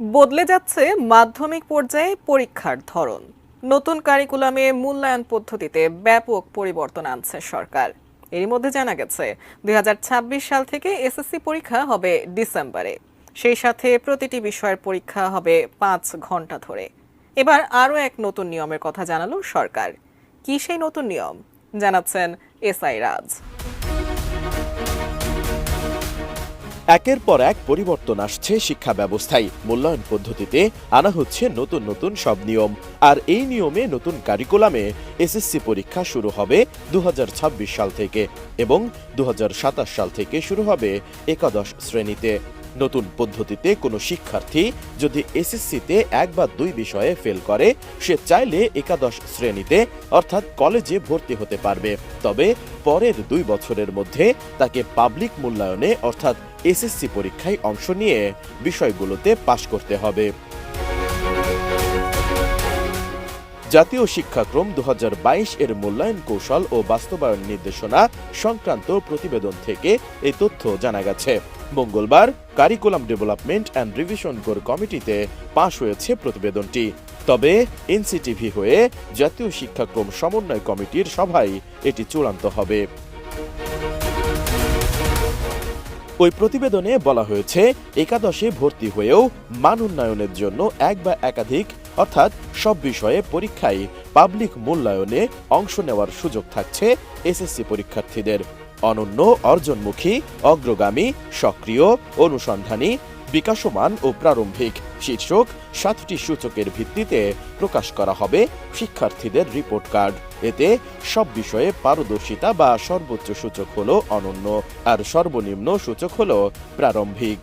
বদলে যাচ্ছে মাধ্যমিক পর্যায়ে পরীক্ষার ধরন। নতুন কারিকুলামে মূল্যায়ন পদ্ধতিতে ব্যাপক পরিবর্তন আনছে সরকার। এরই মধ্যে জানা গেছে, দুই হাজার ছাব্বিশ সাল থেকে এসএসসি পরীক্ষা হবে ডিসেম্বরে। সেই সাথে প্রতিটি বিষয়ের পরীক্ষা হবে পাঁচ ঘণ্টা ধরে। এবার আরও এক নতুন নিয়মের কথা জানালো সরকার। কি সেই নতুন নিয়ম? জানাচ্ছেন এসআই রাজ। একের পর এক পরিবর্তন আসছে শিক্ষা ব্যবস্থায়। মূল্যায়ন পদ্ধতিতে আনা হচ্ছে নতুন নতুন সব নিয়ম। আর এই নিয়মে নতুন কারিকুলামে এসএসসি পরীক্ষা শুরু হবে দুহাজার ছাব্বিশ সাল থেকে এবং দুহাজার সাতাশ সাল থেকে শুরু হবে একাদশ শ্রেণীতে। নতুন পদ্ধতিতে কোনো শিক্ষার্থী যদি এসএসসিতে এক বা দুই বিষয়ে ফেল করে, সে চাইলে একাদশ শ্রেণীতে অর্থাৎ কলেজে ভর্তি হতে পারবে। তবে পরের দুই বছরের মধ্যে তাকে পাবলিক মূল্যায়নে অর্থাৎ এসএসসি পরীক্ষায় অংশ নিয়ে বিষয়গুলোতে পাশ করতে হবে। জাতীয় শিক্ষাক্রম দু হাজার বাইশ এর মূল্যায়ন কৌশল ও বাস্তবায়ন নির্দেশনা সংক্রান্ত প্রতিবেদন থেকে এই তথ্য জানা গেছে। মঙ্গলবার curriculum development and revision core কমিটিতে পাশ হয়েছে প্রতিবেদনটি। তবে এনসিটিভি হয়ে জাতীয় শিক্ষাক্রম সমন্বয় কমিটির সভায় এটি চূড়ান্ত হবে। ওই প্রতিবেদনে বলা হয়েছে, একাদশে ভর্তি হয়েও মান উন্নয়নের জন্য এক বা একাধিক, অর্থাৎ সব বিষয়ে পরীক্ষায় পাবলিক মূল্যায়নে অংশ নেওয়ার সুযোগ থাকছে এসএসসি পরীক্ষার্থীদের। অনন্য, অর্জনমুখী, অগ্রগামী, সক্রিয়, অনুসন্ধানী, বিকাশমান ও প্রারম্ভিক শীর্ষক সাতটি সূচকের ভিত্তিতে প্রকাশ করা হবে শিক্ষার্থীদের রিপোর্ট কার্ড। এতে সব বিষয়ে পারদর্শিতা বা সর্বোচ্চ সূচক হল অনন্য, আর সর্বনিম্ন সূচক হল প্রারম্ভিক।